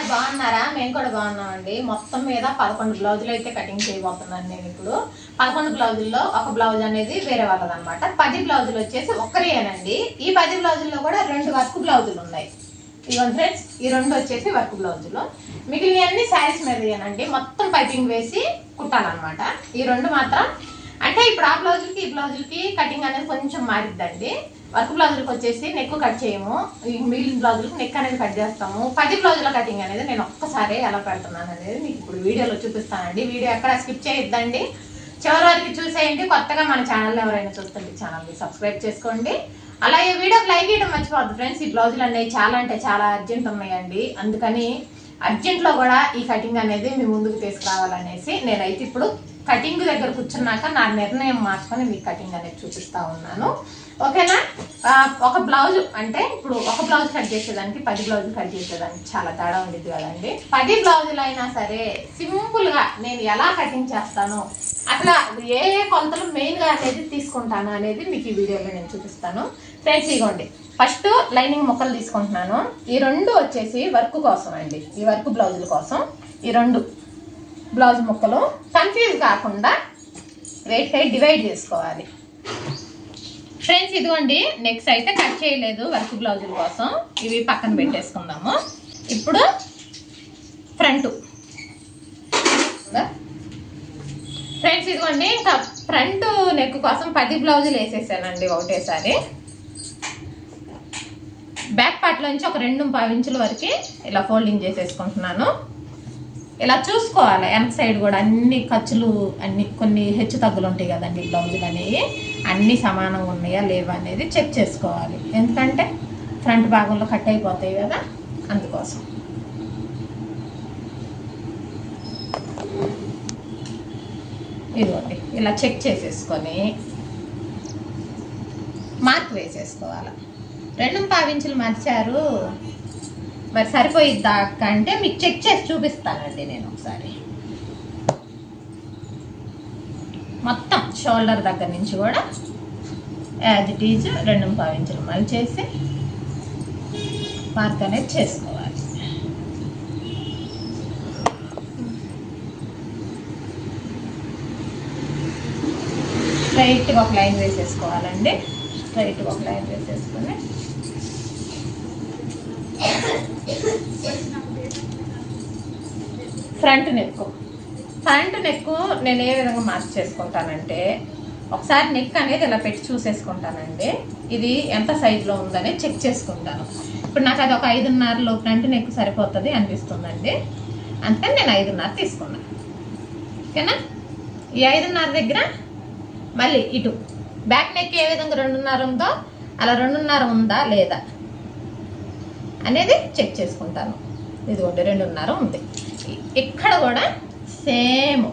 అందరు బాగున్నారా? మేము కూడా బాగున్నామండి. మొత్తం మీద పదకొండు బ్లౌజులు అయితే కటింగ్ చేయబోతున్నాను నేను ఇప్పుడు. పదకొండు బ్లౌజుల్లో ఒక బ్లౌజ్ అనేది వేరే వాళ్ళది అనమాట పది బ్లౌజులు వచ్చేసి ఒక్కరేనండి ఈ పది బ్లౌజుల్లో కూడా రెండు వర్క్ బ్లౌజులు ఉన్నాయి. ఇదిగోండి ఫ్రెండ్స్ ఈ రెండు వచ్చేసి వర్క్ బ్లౌజులు. మిగిలినవన్నీ శారీస్ మీదనండి మొత్తం పైపింగ్ వేసి కుట్టాలన్నమాట. ఈ రెండు మాత్రం అంటే ఇప్పుడు ఆ బ్లౌజులకి ఈ బ్లౌజులకి కటింగ్ అనేది కొంచెం మారిద్దండి. వర్క్ బ్లౌజులకు వచ్చేసి నెక్ కట్ చేయము. ఈ మిగిలిన బ్లౌజులకు నెక్ అనేది కట్ చేస్తాము. పది బ్లౌజుల కటింగ్ అనేది నేను ఒక్కసారి ఎలా పెడుతున్నాను అనేది మీకు ఇప్పుడు వీడియోలో చూపిస్తానండి. వీడియో ఎక్కడ స్కిప్ చేయొద్దండి. చివరి వరకు చూసేయండి. కొత్తగా మన ఛానల్ ఎవరైనా చూస్తుంటే ఛానల్ని సబ్స్క్రైబ్ చేసుకోండి. అలాగే వీడియోకి లైక్ చేయడం మర్చిపోద్దు ఫ్రెండ్స్. ఈ బ్లౌజులు అనేవి చాలా అంటే చాలా అర్జెంట్ ఉన్నాయండి. అందుకని అర్జెంట్లో కూడా ఈ కటింగ్ అనేది మీ ముందుకు తీసుకురావాలనేసి నేనైతే ఇప్పుడు కటింగ్ దగ్గర కూర్చున్నాక నా నిర్ణయం మార్చుకొని మీకు కటింగ్ అనేది చూపిస్తా ఉన్నాను. ఓకేనా? ఒక బ్లౌజ్ అంటే ఇప్పుడు ఒక బ్లౌజ్ కట్ చేసేదానికి పది బ్లౌజులు కట్ చేసేదానికి చాలా తేడా ఉండేది కదండి. పది బ్లౌజులు అయినా సరే సింపుల్గా నేను ఎలా కటింగ్ చేస్తాను అట్లా ఏ ఏ కొలతలు మెయిన్గా అనేది తీసుకుంటాను అనేది మీకు ఈ వీడియోలో నేను చూపిస్తాను. ఫ్రెండ్స్ ఇగోండి. ఫస్ట్ లైనింగ్ ముక్కలు తీసుకుంటున్నాను. ఈ రెండు వచ్చేసి వర్క్ కోసం అండి. ఈ వర్క్ బ్లౌజుల కోసం. ఈ రెండు బ్లౌజ్ ముక్కలు. కన్ఫ్యూజ్ కాకుండా వెయిట్ హైట్ డివైడ్ చేసుకోవాలి. ఫ్రెండ్స్ ఇదిగోండి. నెక్స్ట్ అయితే కట్ చేయలేదు వర్క్ బ్లౌజుల కోసం. ఇవి పక్కన పెట్టేసుకుందాము. ఇప్పుడు ఫ్రంట్ ఫ్రెండ్స్ ఇదిగోండి. ఇంకా ఫ్రంట్ నెక్ కోసం పది బ్లౌజులు వేసేసానండి ఒకటేసారి. బ్యాక్ పార్ట్లోంచి ఒక రెండు పావు ఇంచుల వరకు ఇలా ఫోల్డింగ్ చేసేసుకుంటున్నాను. ఇలా చూసుకోవాలి. వెనక సైడ్ కూడా అన్ని ఖర్చులు అన్ని కొన్ని హెచ్చు తగ్గులు ఉంటాయి కదండి బ్లౌజులు అనేవి. అన్ని సమానంగా ఉన్నాయా లేవా అనేది చెక్ చేసుకోవాలి. ఎందుకంటే ఫ్రంట్ భాగంలో కట్ అయిపోతాయి కదా అందుకోసం. ఇదిగోండి ఇలా చెక్ చేసేసుకొని మార్క్ వేసేసుకోవాలి. రెండు పావించులు మర్చారు. మరి సరిపోయిద్దా అంటే మీకు చెక్ చేసి చూపిస్తానండి నేను ఒకసారి మొత్తం షోల్డర్ దగ్గర నుంచి కూడా యాజ్ ఇట్ ఈజ్ రెండు మళ్ళీ చేసి మార్క్ అనేది చేసుకోవాలి. స్ట్రైట్గా ఒక లైన్ వేసేసుకోవాలండి. స్ట్రైట్గా ఒక లైన్ వేసేసుకొని ఫ్రంట్ నెక్కు. ఫ్రంట్ నెక్ నేను ఏ విధంగా మార్క్ చేసుకుంటానంటే ఒకసారి నెక్ అనేది ఇలా పెట్టి చూసేసుకుంటానండి. ఇది ఎంత సైజులో ఉందని చెక్ చేసుకుంటాను. ఇప్పుడు నాకు అది ఒక ఐదున్నరలో ఫ్రంట్ నెక్ సరిపోతుంది అనిపిస్తుందండి. అందుకని నేను ఐదున్నర తీసుకున్నాను ఓకేనా? ఈ ఐదున్నర దగ్గర మళ్ళీ ఇటు. బ్యాక్ నెక్ ఏ విధంగా రెండున్నర ఉందో అలా రెండున్నర ఉందా లేదా అనేది చెక్ చేసుకుంటాను. ఇదిగోండి రెండున్నర ఉంది. ఇక్కడ కూడా సేమ్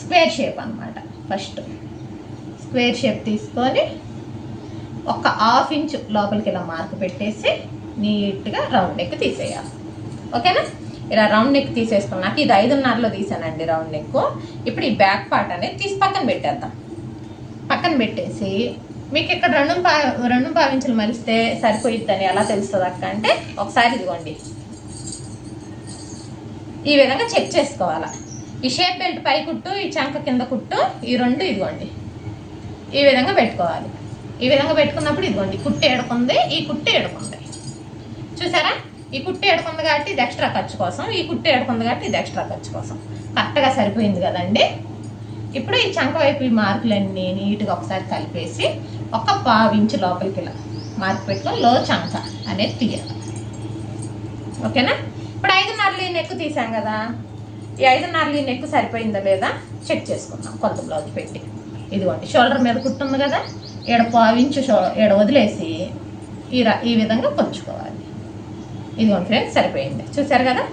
స్క్వేర్ షేప్ అన్నమాట. ఫస్ట్ స్క్వేర్ షేప్ తీసుకొని ఒక హాఫ్ ఇంచ్ లోపలికి ఇలా మార్క్ పెట్టేసి నీట్గా రౌండ్ నెక్ తీసేయాలి. ఓకేనా? ఇలా రౌండ్ నెక్ తీసేసుకున్నాక ఇది ఐదున్నరలో తీసానండి రౌండ్ నెక్. ఇప్పుడు ఈ బ్యాక్ పార్ట్ అనేది తీసి పక్కన పెట్టేద్దాం. పక్కన పెట్టేసి మీకు ఇక్కడ రెండు పా రెండు పావించులు మలిస్తే సరిపోయిద్దని ఎలా తెలుస్తుంది అక్క అంటే ఒకసారి ఇదిగోండి. ఈ విధంగా చెక్ చేసుకోవాలా. ఈ షేప్ బెల్ట్ పై కుట్టు ఈ చంక కింద కుట్టు ఈ రెండు ఇదిగోండి. ఈ విధంగా పెట్టుకోవాలి. ఈ విధంగా పెట్టుకున్నప్పుడు ఇదిగోండి కుట్టు ఏడుకుంది ఈ కుట్టు ఏడుకుంది. చూసారా? ఈ కుట్టు ఏడుకుంది కాబట్టి ఇది ఎక్స్ట్రా ఖర్చు కోసం ఈ కుట్టు ఏడుకుంది కాబట్టి ఇది ఎక్స్ట్రా ఖర్చు కోసం. కరెక్ట్గా సరిపోయింది కదండి? ఇప్పుడు ఈ చంక వైపు ఈ మార్కులన్నీ నీట్గా ఒకసారి కలిపేసి ఒక పావు ఇంచు లోపలికి ఇలా మార్క్ పెట్టుకొని లో చంక అనేది తీయాలి. ఓకేనా? ఇప్పుడు ఐదున్నరలు నెక్కు తీసాం కదా. ఈ ఐదున్నరలు ఈ నెక్ సరిపోయిందా లేదా చెక్ చేసుకుందాం కొత్త బ్లౌజ్ పెట్టి. ఇదిగోండి షోల్డర్ మీద కుట్టుంది కదా ఈడ పావించు షో ఈడ వదిలేసి ఈ ఈ విధంగా పొంచుకోవాలి. ఇదిగోండి ఫ్రెండ్స్ సరిపోయింది. చూసారు కదా?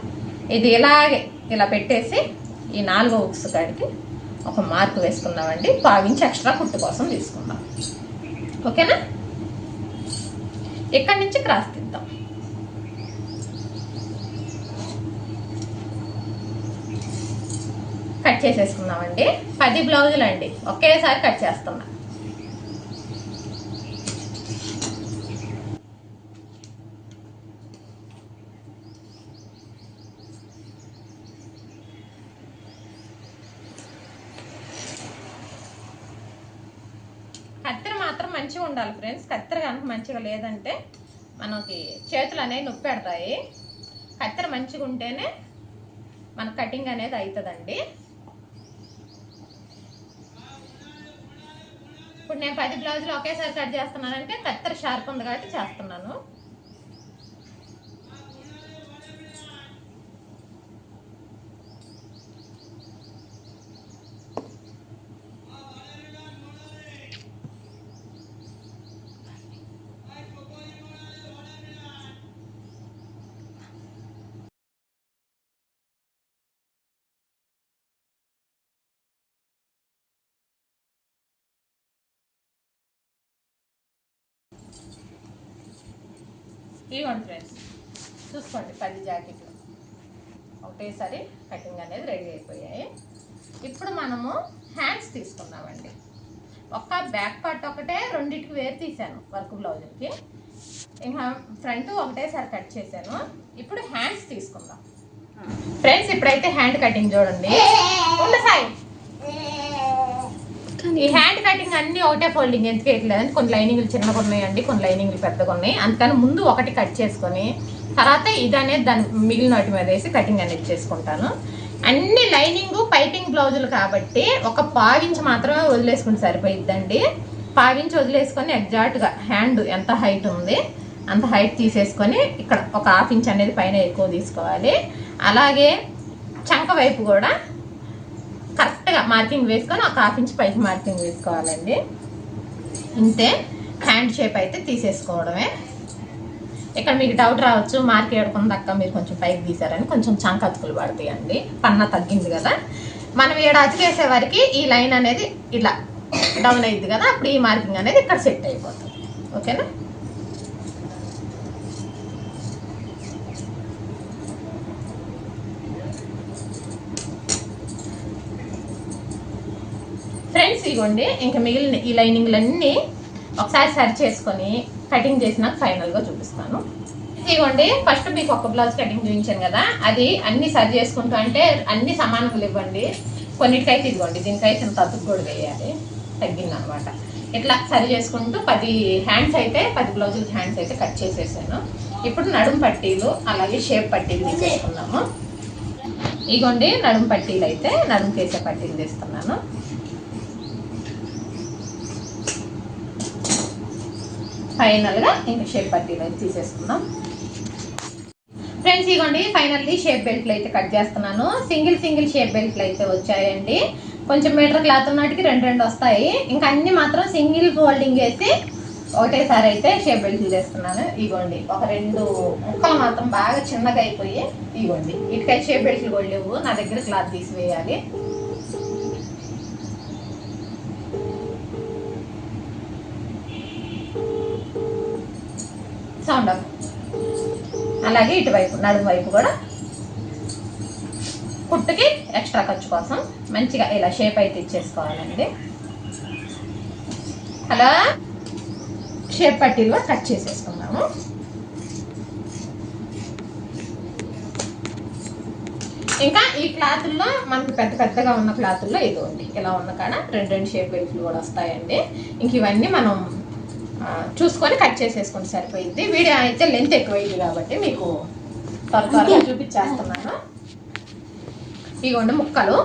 ఇది ఇలాగే ఇలా పెట్టేసి ఈ నాలుగో ఉక్స్ కాడికి ఒక మార్క్ వేసుకున్నామండి పావించి ఎక్స్ట్రా కుట్టు కోసం తీసుకుందాం. ఓకేనా? ఇక్కడి నుంచి క్రాస్ తీద్దాం. కట్ చేసేసుకుందామండి. పది బ్లౌజులు అండి ఒకేసారి కట్ చేస్తున్నా. కత్తెర మాత్రం మంచిగా ఉండాలి ఫ్రెండ్స్. కత్తెర కనుక మంచిగా లేదంటే మనకి చేతులు అనేవి నొప్పి పెడతాయి. కత్తెర మంచిగా ఉంటేనే మన కటింగ్ అనేది అవుతుందండి. ఇప్పుడు నేను పది బ్లౌజులు ఒకేసారి కట్ చేస్తున్నానంటే కత్తెర షార్ప్ ఉంది కాబట్టి చేస్తున్నాను. ఇవ్వండి ఫ్రెండ్స్ చూసుకోండి పది జాకెట్లు. ఒకటేసారి కటింగ్ అనేది రెడీ అయిపోయాయి. ఇప్పుడు మనము హ్యాండ్స్ తీసుకున్నామండి ఒక్క బ్యాక్ పార్ట్ ఒకటే రెండింటికి వేరు తీసాను వర్క్ బ్లౌజులకి ఇంకా ఫ్రంట్ ఒకటేసారి కట్ చేశాను. ఇప్పుడు హ్యాండ్స్ తీసుకుందాం. ఫ్రెండ్స్ ఇప్పుడైతే హ్యాండ్ కటింగ్ చూడండి. ఉండు సాయి. ఈ హ్యాండ్ కటింగ్ అన్ని ఒకటే ఫోల్డింగ్ ఎందుకు వేయట్లేదంటే కొన్ని లైనింగ్లు చిన్నగా ఉన్నాయండి కొన్ని లైనింగ్లు పెద్దగా ఉన్నాయి. అందుకని ముందు ఒకటి కట్ చేసుకొని తర్వాత ఇది అనేది దాని మిగిలిన వాటి మీద వేసి కటింగ్ అనేది చేసుకుంటాను. అన్ని లైనింగ్ పైపింగ్ బ్లౌజులు కాబట్టి ఒక పావించి మాత్రమే వదిలేసుకుని సరిపోయిద్దండి. పావించి వదిలేసుకొని ఎగ్జాక్ట్గా హ్యాండ్ ఎంత హైట్ ఉంది అంత హైట్ తీసేసుకొని ఇక్కడ ఒక హాఫ్ ఇంచ్ అనేది పైన ఎక్కువ తీసుకోవాలి. అలాగే చంక వైపు కూడా కరెక్ట్గా మార్కింగ్ వేసుకొని ఒక హాఫ్ ఇంచ్ పైకి మార్కింగ్ వేసుకోవాలండి. ఇంతే హ్యాండ్ షేప్ అయితే తీసేసుకోవడమే. ఇక్కడ మీకు డౌట్ రావచ్చు మార్క్ ఏడుకున్న దక్క మీరు కొంచెం పైకి తీసారని కొంచెం చంక అతుకులు పడతాయండి. పన్న తగ్గింది కదా. మనం ఏడు అతికేసే వరకు ఈ లైన్ అనేది ఇలా డౌన్ అయింది కదా అప్పుడు ఈ మార్కింగ్ అనేది ఇక్కడ సెట్ అయిపోతుంది. ఓకేనా? ఫ్రెండ్స్ ఇగోండి ఇంకా మిగిలిన ఈ లైనింగ్లన్నీ ఒకసారి సరి చేసుకొని కటింగ్ చేసినాక ఫైనల్గా చూపిస్తాను. ఇదిగోండి ఫస్ట్ మీకు ఒక బ్లౌజ్ కటింగ్ చూపించాను కదా. అది అన్ని సరి చేసుకుంటూ అంటే అన్ని సమానంగా ఇవ్వండి. కొన్నిటికైతే ఇదిగోండి దీనికైతే ఇంత కూడా వేయాలి. తగ్గింది అనమాట ఇట్లా సరి చేసుకుంటూ పది హ్యాండ్స్ అయితే పది బ్లౌజులు హ్యాండ్స్ అయితే కట్ చేసేసాను. ఇప్పుడు నడుం పట్టీలు అలాగే షేప్ పట్టీలు తీసేసుకున్నాము ఇగోండి నడుం పట్టీలు అయితే నడుం చేసే పట్టీలు తీస్తున్నాను. ఫైనల్గా ఇంకా షేప్ పట్టీలు అయితే తీసేసుకుందాం. ఫ్రెండ్స్ ఇగోండి ఫైనల్లీ షేప్ బెల్ట్లు అయితే కట్ చేస్తున్నాను. సింగిల్ సింగిల్ షేప్ బెల్ట్లు అయితే వచ్చాయండి. కొంచెం మీటర్ క్లాత్ ఉన్నటికి రెండు రెండు వస్తాయి. ఇంకా అన్ని మాత్రం సింగిల్ ఫోల్డింగ్ వేసి ఒకటేసారి అయితే షేప్ బెల్ట్లు చేస్తున్నాను ఇగోండి ఒక రెండు ముక్కలు మాత్రం బాగా చిన్నగా అయిపోయి ఇగోండి ఇటుకైతే షేప్ బెల్ట్లు కూడా లేవు. నా దగ్గర క్లాత్ తీసివేయాలి. సౌండ్ ఆఫ్ అలాగే ఇటువైపు నడుము వైపు కూడా కుట్టుకి ఎక్స్ట్రా ఖర్చు కోసం మంచిగా ఇలా షేప్ అయితే ఇచ్చేసుకోవాలండి. అలా షేప్ పట్టీలు కట్ చేసేసుకున్నాము ఇంకా ఈ క్లాతుల్లో మనకు పెద్ద పెద్దగా ఉన్న క్లాతుల్లో ఇదిగోండి ఇలా ఉన్న కాడ రెండు రెండు షేప్ వెలుపులు కూడా వస్తాయండి. ఇంక ఇవన్నీ మనం చూసుకొని కట్ చేసేసుకుంటే సరిపోయింది. వీడియో అయితే లెంత్ ఎక్కువైంది కాబట్టి మీకు త్వర త్వరగా చూపించేస్తున్నాను. ఇగోండి ముక్కలు.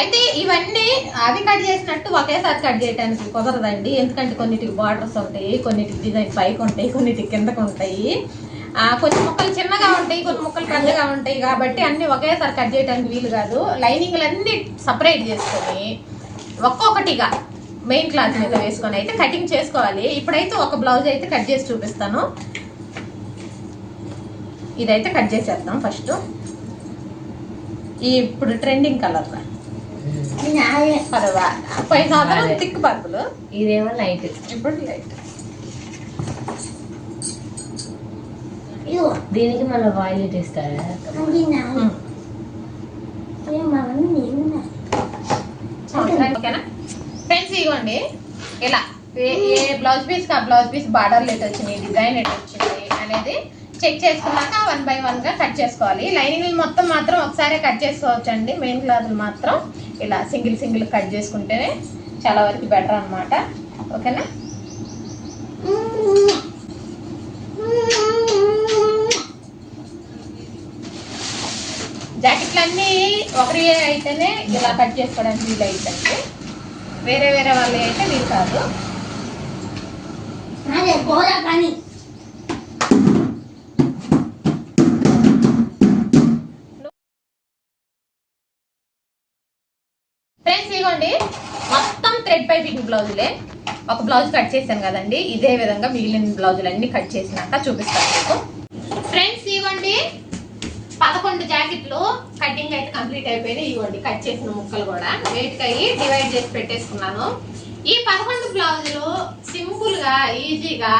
అయితే ఇవన్నీ అవి కట్ చేసినట్టు ఒకేసారి కట్ చేయడానికి కుదరదండి. ఎందుకంటే కొన్నిటికి బార్డర్స్ ఉంటాయి కొన్నిటికి డిజైన్ పైకి ఉంటాయి కొన్నిటికి కిందకు ఉంటాయి. కొన్ని ముక్కలు చిన్నగా ఉంటాయి కొన్ని ముక్కలు పెద్దగా ఉంటాయి కాబట్టి అన్నీ ఒకేసారి కట్ చేయడానికి వీలు కాదు. లైనింగ్లన్నీ సపరేట్ చేసుకొని ఒక్కొక్కటిగా మెయిన్ క్లాత్ మీద వేసుకొని అయితే కటింగ్ చేసుకోవాలి. ఇప్పుడైతే ఒక బ్లౌజ్ అయితే కట్ చేసి చూపిస్తాను. ఇదైతే కట్ చేసేద్దాం ఫస్ట్. ఈ ఇప్పుడు ట్రెండింగ్ కలర్. పర్వా. Thick purple. ఇదేమో లైట్. ఇప్పుడు లైట్. దీనికి మళ్ళీ వాయిలెట్ ఇస్తారా ఓకేనా ఫ్రెండ్స్ ఇలా. ఏ బ్లౌజ్ పీస్ ఆ బ్లౌజ్ పీస్ బార్డర్లు ఎటు వచ్చినాయి డిజైన్ ఎటు వచ్చింది అనేది చెక్ చేసుకున్నాక వన్ బై వన్గా కట్ చేసుకోవాలి. లైనింగ్లు మొత్తం మాత్రం ఒకసారి కట్ చేసుకోవచ్చండి. మెయిన్ క్లాత్లు మాత్రం ఇలా సింగిల్ సింగిల్ కట్ చేసుకుంటేనే చాలా వరకు బెటర్ అన్నమాట. ఓకేనా? జాకెట్లు అన్నీ ఒకరి అయితేనే ఇలా కట్ చేసుకోవడానికి వీలు అవుతుంది వేరే వేరే వాళ్ళు అయితే వీలు కాదు. కానీ ఫ్రెండ్స్ ఇవ్వండి మొత్తం థ్రెడ్ పైపింగ్ బ్లౌజులే. ఒక బ్లౌజ్ కట్ చేశాను కదండి. ఇదే విధంగా మిగిలిన బ్లౌజులు అన్ని కట్ చేసినాక చూపిస్తాను మీకు. ఫ్రెండ్స్ ఇవ్వండి పదకొండు జాకెట్లు కటింగ్ అయితే కంప్లీట్ అయిపోయినాయి. ఇవ్వండి కట్ చేసిన ముక్కలు కూడా వెయిట్ అయ్యి డివైడ్ చేసి పెట్టేసుకున్నాను. ఈ పదకొండు బ్లౌజులు సింపుల్గా ఈజీగా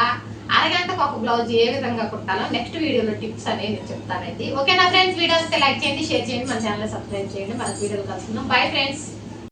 అరగంటకు ఒక బ్లౌజ్ ఏ విధంగా కుట్టాలో నెక్స్ట్ వీడియోలో టిప్స్ అనేది నేను ఓకే నా ఫ్రెండ్స్ వీడియోస్ లైక్ చేయండి షేర్ చేయండి మన ఛానల్ సబ్స్క్రైబ్ చేయండి. మన వీడియోలు కలుసుకుందాం. Bye friends